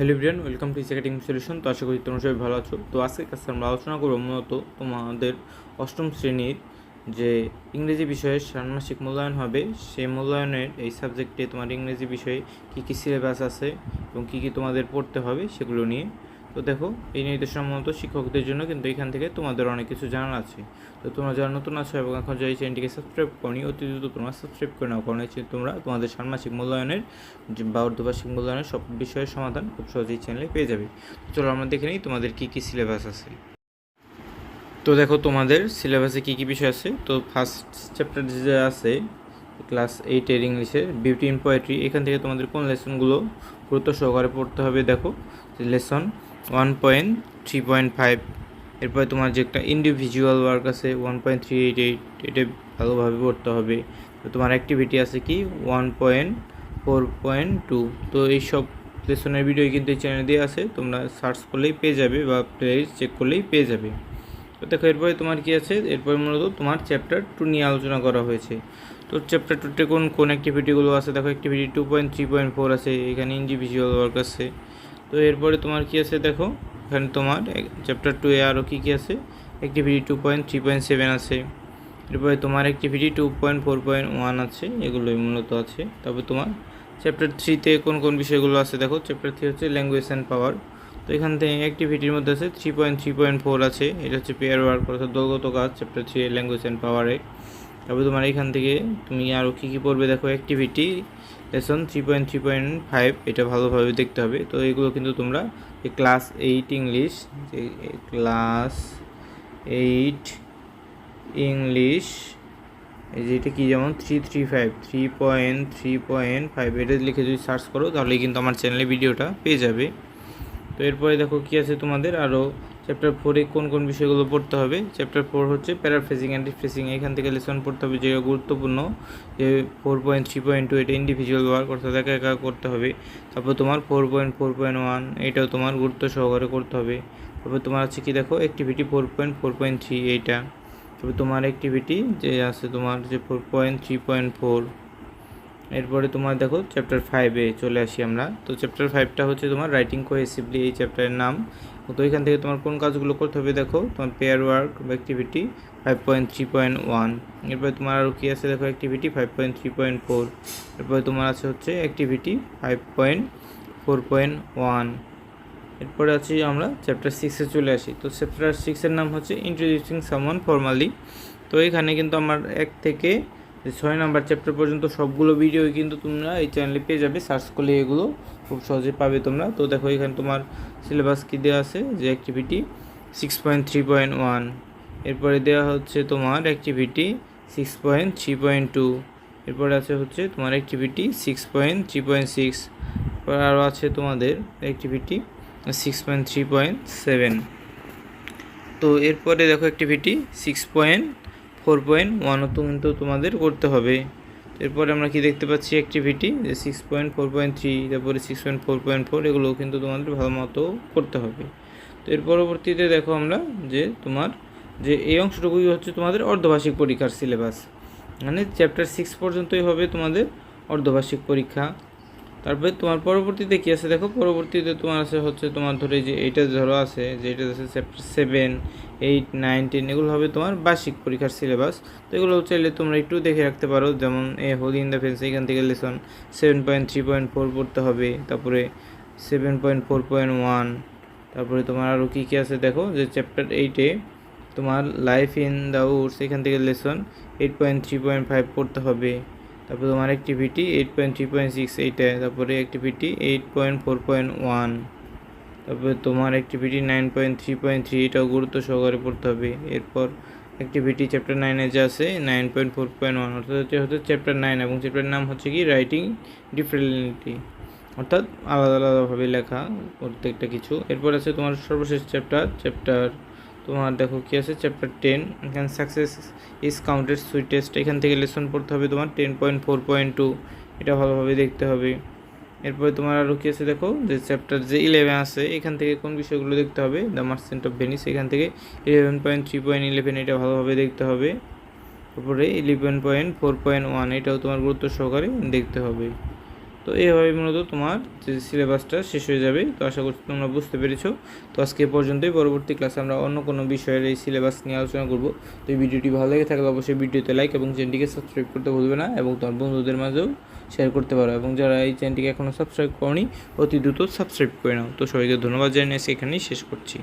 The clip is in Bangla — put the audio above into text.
হ্যালো ব্রিয়ান ওয়েলকাম টু ইসেকেটিং সলিউশন তো আশা করি তোমরা সবাই ভালো আছো। তো আজকে কাছে আমরা আলোচনা করব মূলত তোমাদের অষ্টম শ্রেণির যে ইংরেজি বিষয়ে ষাণমাসিক মূল্যায়ন হবে, সেই মূল্যায়নের এই সাবজেক্টে তোমার ইংরেজি বিষয়ে কী কী সিলেবাস আছে এবং কী কী তোমাদের পড়তে হবে, সেগুলো নিয়ে তো দেখো, এই নির্দেশনা মূলত শিক্ষকদের জন্য কিন্তু এখান থেকে তোমাদের অনেক কিছু জানার আছে। তো তোমরা যারা নতুন আছো এবং এখন যারা এই চ্যানেলটিকে সাবস্ক্রাইব করনি, অতি দ্রুত তোমরা সাবস্ক্রাইব করে নাও, কারণ হচ্ছে তোমরা তোমাদের ষান্মাসিক মূল্যায়নের বা অর্ধবার্ষিক মূল্যায়নের সব বিষয়ের সমাধান খুব সহজেই চ্যানেলে পেয়ে যাবে। তো চলো আমরা দেখে নিই তোমাদের কী কী সিলেবাস আছে। তো দেখো, তোমাদের সিলেবাসে কী কী বিষয় আছে? তো ফার্স্ট চ্যাপ্টার যে আছে ক্লাস এইটের ইংলিশে বিউটি ইন পোয়েট্রি এখান থেকে তোমাদের কোন লেসনগুলো গুরুত্ব সহকারে পড়তে হবে দেখো। Lesson one point three point five এরপরে তোমার যে একটা ইন্ডিভিজুয়াল ওয়ার্ক আছে one point three eight eight এটা ভালোভাবে পড়তে হবে। তো তোমার অ্যাক্টিভিটি আছে কি? One point four point two তো এইসব লেসনের ভিডিও কিন্তু এই চ্যানেলে দিয়ে আছে, তোমরা সার্চ করলেই পেয়ে যাবে বা প্লে চেক করলেই পেয়ে যাবে। তো দেখো, এরপরে তোমার কি আছে? এরপরে মূলত তোমার চ্যাপ্টার টু নিয়ে আলোচনা করা হয়েছে। তো চ্যাপ্টার টুতে কোন কোন অ্যাক্টিভিটিগুলো আছে? দেখো activity two point three point four আছে, এখানে ইন্ডিভিজুয়াল ওয়ার্ক আছে। তো এরপরে তোমার কি আছে দেখো? এখানে তোমার চ্যাপ্টার টু এ আরও কী কী আছে? Activity two point three point seven আছে। এরপরে তোমার activity two point four point one আছে, এগুলোই মূলত আছে। তারপর তোমার চ্যাপ্টার থ্রিতে কোন কোন বিষয়গুলো আছে দেখো? চ্যাপ্টার থ্রি হচ্ছে ল্যাঙ্গুয়েজ অ্যান্ড পাওয়ার তো এখান থেকে অ্যাক্টিভিটির মধ্যে আছে three point three point four আছে। এটা হচ্ছে পেয়ার ওয়ার্ক অর্থাৎ দলগত কাজ চ্যাপ্টার থ্রি ল্যাঙ্গুয়েজ অ্যান্ড পাওয়ারে তারপরে তোমার এখান থেকে তুমি আরও কী কী পড়বে দেখো? Activity lesson three point three point five এটা ভালোভাবে দেখতে হবে। তো এগুলো কিন্তু তোমরা ক্লাস এইট ইংলিশ যে ক্লাস এইট ইংলিশ এই যে এটা কি যেমন? Three three five three point three point five এটা লিখে যদি সার্চ করো তাহলে কিন্তু আমার চ্যানেলে ভিডিওটা পেয়ে যাবে। তো এরপরে দেখো কি আছে তোমাদের? আরও চ্যাপ্টার ফোরে কোন কোন বিষয়গুলো পড়তে হবে? চ্যাপ্টার ফোর হচ্ছে প্যারাফ্রেজিং অ্যান্ড রিফ্রেজিং এখান থেকে লেসন পড়তে হবে যেটা গুরুত্বপূর্ণ, যে four point three point two এটা ইন্ডিভিজুয়াল ওয়ার্ক অর্থাৎ একা একা করতে হবে। তারপর তোমার four point four point one এটাও তোমার গুরুত্ব সহকারে করতে হবে। তারপর তোমার আছে কি দেখো? Activity four point four point three এইটা। তবে তোমার অ্যাক্টিভিটি যে আছে তোমার যে four point three point four এরপরে তোমার দেখো চ্যাপ্টার ফাইভে চলে আসি আমরা। তো চ্যাপ্টার ফাইভটা হচ্ছে তোমার রাইটিং কোহেসিভলি এই চ্যাপ্টারের নাম। তো এখান থেকে তোমার কোন কাজগুলো করতে হবে দেখো, তোমার পেয়ার ওয়ার্ক বা activity five point three point one এরপরে তোমার আরও কী আছে দেখো activity five point three point four এরপরে তোমার আছে হচ্ছে activity five point four point one এরপরে আছি আমরা চ্যাপ্টার সিক্সে চলে আসি। তো চ্যাপ্টার সিক্সের নাম হচ্ছে ইন্ট্রোডিউসিং সামন ফর্মালি তো এখানে কিন্তু আমার এক থেকে ছয় নাম্বার চ্যাপ্টার পর্যন্ত সবগুলো ভিডিও কিন্তু তোমরা এই চ্যানেলে পেয়ে যাবে। সার্চ করলে এগুলো খুব সহজে পাবে তোমরা। তো দেখো, এখানে তোমার সিলেবাস কী দেওয়া আছে? যে activity six point three point one এরপরে দেওয়া হচ্ছে তোমার activity six point three point two এরপরে আছে হচ্ছে তোমার activity six point three point six আরও আছে তোমাদের activity six point three point seven তো এরপরে দেখো activity six point four point ওয়ানও কিন্তু তোমাদের করতে হবে। এরপরে আমরা কি দেখতে পাচ্ছি অ্যাক্টিভিটি যে six point four point three তারপরে six point four point four এগুলোও কিন্তু তোমাদের ভালো মতো করতে হবে। তো এর পরবর্তীতে দেখো আমরা যে তোমার যে এই অংশটুকুই হচ্ছে তোমাদের অর্ধবার্ষিক পরীক্ষার সিলেবাস মানে চ্যাপ্টার সিক্স পর্যন্তই হবে তোমাদের অর্ধবার্ষিক পরীক্ষা। তারপরে তোমার পরবর্তীতে কী আছে? দেখো, পরবর্তীতে তোমার আছে হচ্ছে তোমার ধরে যে এইটা ধরো আছে, যে এটা আছে chapter seven eight nine ten এগুলো হবে তোমার বার্ষিক পরীক্ষার সিলেবাস তো এগুলো চাইলে তোমরা একটু দেখে রাখতে পারো, যেমন a hole in the fence এখান থেকে lesson seven point three point four পড়তে হবে, তারপরে seven point four point one তারপরে তোমার আরও কী কী আছে দেখো? যে চ্যাপ্টার এইটে তোমার লাইফ ইন দ্য উডস এখান থেকে lesson eight point three point five পড়তে হবে। তারপরে তোমার activity eight point three point six এইটা, তারপরে activity eight point four point one তারপরে তোমার activity nine point three point three এটাও গুরুত্ব সহকারে পড়তে হবে। এরপর অ্যাক্টিভিটি চ্যাপ্টার নাইনে যে আছে nine point four point one অর্থাৎ হচ্ছে হচ্ছে চ্যাপ্টার নাইন এবং চ্যাপ্টার নাম হচ্ছে কি? রাইটিং ডিফারেন্টলি অর্থাৎ আলাদা আলাদাভাবে লেখা প্রত্যেকটা কিছু। এরপর আছে তোমার সর্বশেষ চ্যাপ্টার চ্যাপ্টার তোমার দেখো কী আছে? চ্যাপ্টার টেন এখানে সাকসেস ইজ কাউন্টেড সুইটেস্ট এখান থেকে লেসন পড়তে হবে তোমার ten point four point two এটা ভালোভাবে দেখতে হবে। এরপরে তোমার আরও কী আছে দেখো? যে চ্যাপ্টার যে ইলেভেন আছে, এখান থেকে কোন বিষয়গুলো দেখতে হবে? দ্য মার্সেন্ট অফ ভেনিস এখান থেকে eleven point three point eleven এটা ভালোভাবে দেখতে হবে। তারপরে eleven point four point one এটাও তোমার গুরুত্ব সহকারে দেখতে হবে। তো এইভাবে মূলত তোমার যে সিলেবাসটা শেষ হয়ে যাবে। তো আশা করছি তোমরা বুঝতে পেরেছ। তো আজকে পর্যন্তই। পরবর্তী ক্লাসে আমরা অন্য কোনো বিষয়ের এই সিলেবাস নিয়ে আলোচনা করব। তো এই ভিডিওটি ভালো লেগে থাকলে অবশ্যই ভিডিওতে লাইক এবং চ্যানেলটিকে সাবস্ক্রাইব করতে ভুলবে না এবং তোমার বন্ধুদের মাঝেও শেয়ার করতে পারো এবং যারা এই চ্যানেলটিকে এখনও সাবস্ক্রাইব করনি, অতি দ্রুত সাবস্ক্রাইব করে নাও। তো সবাইকে ধন্যবাদ জানিয়ে এখানেই শেষ করছি।